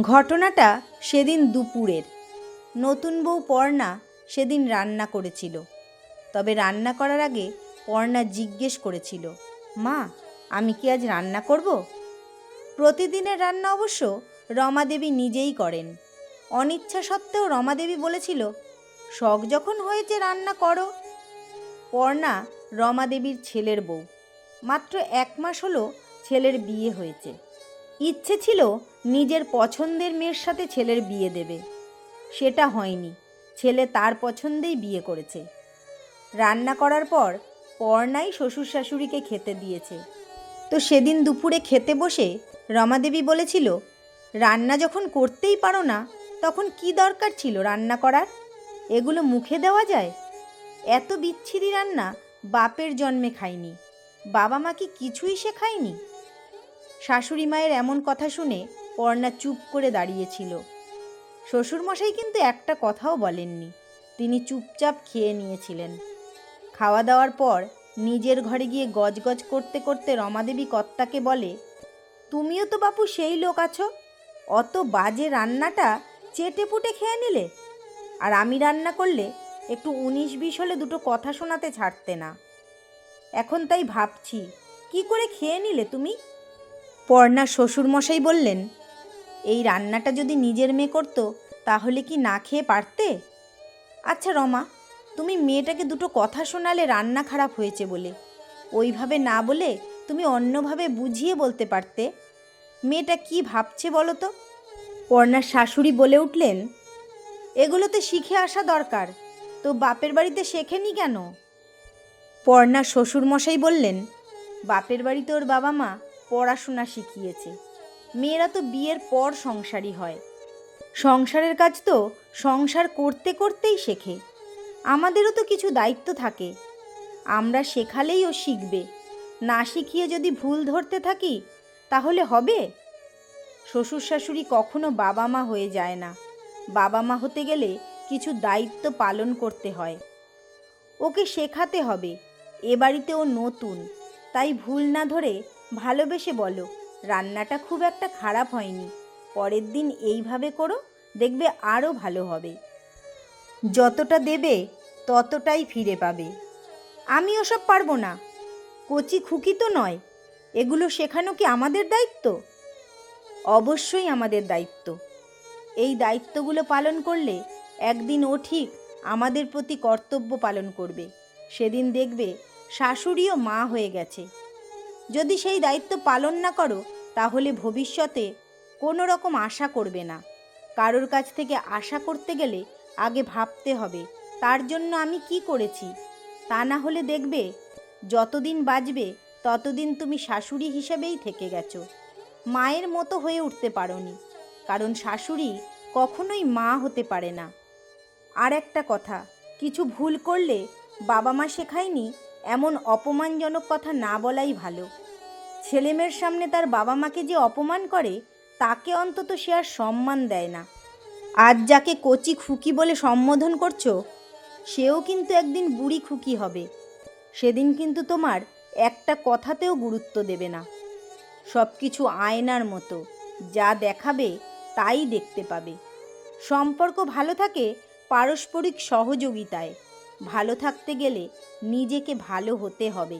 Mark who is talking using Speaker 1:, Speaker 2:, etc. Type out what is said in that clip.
Speaker 1: ঘটনাটা সেদিন দুপুরের। নতুন বউ পর্ণা সেদিন রান্না করেছিল। তবে রান্না করার আগে পর্ণা জিজ্ঞেস করেছিল, মা, আমি কি আজ রান্না করব? প্রতিদিনের রান্না অবশ্য রমাদেবী নিজেই করেন। অনিচ্ছা সত্ত্বেও রমাদেবী বলেছিল, শখ যখন হয়েছে রান্না করো। পর্ণা রমাদেবীর ছেলের বউ। মাত্র এক মাস হলো ছেলের বিয়ে হয়েছে। ইচ্ছে ছিল নিজের পছন্দের মেয়ের সাথে ছেলের বিয়ে দেবে। সেটা হয়নি। ছেলে তার পছন্দেই বিয়ে করেছে। রান্না করার পর পর্ণাই শ্বশুর শাশুড়িকে খেতে দিয়েছে। তো সেদিন দুপুরে খেতে বসে রমাদেবী বলেছিল, রান্না যখন করতেই পারো না, তখন কি দরকার ছিল রান্না করার? এগুলো মুখে দেওয়া যায়? এত বিচ্ছিরি রান্না বাপের জন্মে খাইনি। বাবা মা কি কিছুই শেখায়নি? শাশুড়ি মায়ের এমন কথা শুনে পর্ণা চুপ করে দাঁড়িয়েছিল। শ্বশুরমশাই কিন্তু একটা কথাও বলেননি। তিনি চুপচাপ খেয়ে নিয়েছিলেন। খাওয়া দাওয়ার পর নিজের ঘরে গিয়ে গজগজ করতে করতে রমাদেবী কর্তাকে বলে, তুমিও তো বাপু সেই লোক আছো? অত বাজে রান্নাটা চেটে পুটে খেয়ে নিলে? আর আমি রান্না করলে একটু উনিশ বিশ হলে দুটো কথা শোনাতে ছাড়তে না। এখন তাই ভাবছি, কি করে খেয়ে নিলে তুমি? পর্ণা শ্বশুরমশাই বললেন, এই রান্নাটা যদি নিজের মেয়ে করতো, তাহলে কি না খেয়ে পারতে? আচ্ছা রমা, তুমি মেয়েটাকে দুটো কথা শোনালে রান্না খারাপ হয়েছে বলে। ওইভাবে না বলে তুমি অন্যভাবে বুঝিয়ে বলতে পারতে। মেয়েটা কি ভাবছে বলো তো? পর্ণার শাশুড়ি বলে উঠলেন, এগুলোতে শিখে আসা দরকার। তো বাপের বাড়িতে শেখেনি কেন? পর্ণার শ্বশুরমশাই বললেন, বাপের বাড়িতে ওর বাবা মা। পড়াশোনা শিখিয়েছে। মেয়েরা তো বিয়ের পর সংসারী হয়। সংসারের কাজ তো সংসার করতে করতেই শেখে। আমাদেরও তো কিছু দায়িত্ব থাকে। আমরা শেখালেই ও শিখবে। না শিখিয়ে যদি ভুল ধরতে থাকি, তাহলে হবে? শ্বশুর শাশুড়ি কখনো বাবা মা হয়ে যায় না। বাবা মা হতে গেলে কিছু দায়িত্ব পালন করতে হয়। ওকে শেখাতে হবে। এ বাড়িতে ও নতুন। তাই ভুল না ধরে ভালোবেসে বলো, রান্নাটা খুব একটা খারাপ হয়নি। পরের দিন এইভাবে করো, দেখবে আরও ভালো হবে। যতটা দেবে, ততটাই ফিরে পাবে। আমি ওসব পারব না। কচি খুকি তো নয়। এগুলো শেখানো কি আমাদের দায়িত্ব? অবশ্যই আমাদের দায়িত্ব। এই দায়িত্বগুলো পালন করলে একদিন ও ঠিক আমাদের প্রতি কর্তব্য পালন করবে। সেদিন দেখবে শাশুড়িও মা হয়ে গেছে। যদি সেই দায়িত্ব পালন না করো, তাহলে ভবিষ্যতে কোনো রকম আশা করবে না। কারোর কাছ থেকে আশা করতে গেলে আগে ভাবতে হবে, তার জন্য আমি কি করেছি? তা না হলে দেখবে, যতদিন বাঁচবে, ততদিন তুমি শাশুড়ি হিসেবেই থেকে গেছো। মায়ের মতো হয়ে উঠতে পারোনি, কারণ শাশুড়ি কখনোই মা হতে পারে না। আর একটা কথা, কিছু ভুল করলে বাবা মা শেখায়নি, এমন অপমানজনক কথা না বলাই ভালো। ছেলেমেয়ের সামনে তার বাবা মাকে যে অপমান করে, তাকে অন্তত সে আর সম্মান দেয় না। আজ যাকে কচি খুকি বলে সম্বোধন করছ, সেও কিন্তু একদিন বুড়ি খুকি হবে। সেদিন কিন্তু তোমার একটা কথাতেও গুরুত্ব দেবে না। সব কিছু আয়নার মতো, যা দেখাবে তাই দেখতে পাবে। সম্পর্ক ভালো থাকে পারস্পরিক সহযোগিতায়। ভালো থাকতে গেলে নিজেকে ভালো হতে হবে।